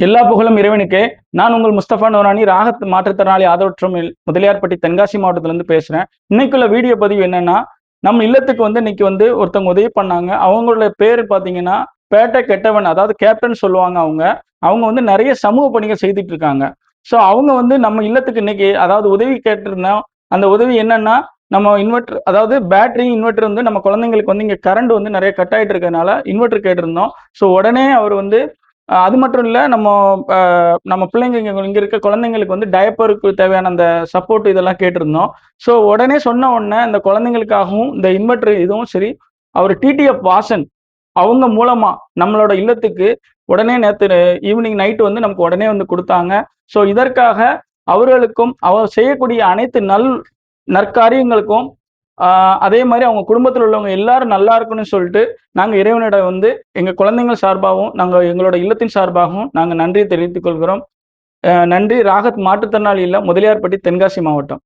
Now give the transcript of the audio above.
எல்லா புகழும் இறைவனுக்கே. நான் உங்கள் முஸ்தபா நோரானி ராகத் மாற்றுத்திறனாளி ஆதரவற்றம் முதலியார்பட்டி தென்காசி மாவட்டத்திலேருந்து பேசுகிறேன் பேசுறேன். இன்னைக்குள்ள வீடியோ பதிவு என்னன்னா நம்ம இல்லத்துக்கு வந்து இன்னைக்கு வந்து ஒருத்தவங்க உதவி பண்ணாங்க. அவங்களோட பேர் பாத்தீங்கன்னா பேட்டை கெட்டவன் அதாவது கேப்டன் சொல்லுவாங்க அவங்க. அவங்க வந்து நிறைய சமூக பணிகள் செய்துட்டு இருக்காங்க. ஸோ அவங்க வந்து நம்ம இல்லத்துக்கு இன்னைக்கு அதாவது உதவி கேட்டிருந்தோம் அந்த உதவி என்னன்னா நம்ம இன்வெர்டர் அதாவது பேட்டரி இன்வெர்டர் வந்து நம்ம குழந்தைங்களுக்கு வந்து இங்கே கரண்ட் வந்து நிறைய கட் ஆகிட்டு இருக்கிறதுனால இன்வெர்டர் கேட்டிருந்தோம். ஸோ உடனே அவர் வந்து அது மட்டும் இல்லை நம்ம நம்ம பிள்ளைங்க இங்கே இங்கே இருக்க குழந்தைங்களுக்கு வந்து டயப்பருக்கு தேவையான அந்த சப்போர்ட் இதெல்லாம் கேட்டிருந்தோம். ஸோ உடனே சொன்ன உடனே இந்த குழந்தைங்களுக்காகவும் இந்த இன்வெர்டர் இதுவும் சரி அவர் டிடிஎஃப் வாசன் அவங்க மூலமா நம்மளோட இல்லத்துக்கு உடனே நேற்று ஈவினிங் நைட்டு வந்து நமக்கு உடனே வந்து கொடுத்தாங்க. ஸோ இதற்காக அவர்களுக்கும் அவர் செய்யக்கூடிய அனைத்து நல் நற்காரியங்களுக்கும் அதே மாதிரி அவங்க குடும்பத்தில் உள்ளவங்க எல்லாரும் நல்லா இருக்கணும்னு சொல்லிட்டு நாங்கள் இறைவனிடம் வந்து எங்கள் குழந்தைங்கள் சார்பாகவும் நாங்கள் எங்களோட இல்லத்தின் சார்பாகவும் நாங்கள் நன்றி தெரிவித்துக் கொள்கிறோம். நன்றி. ராகத் மாற்றுத்திறனாளி இல்ல முதலியார்பட்டி தென்காசி மாவட்டம்.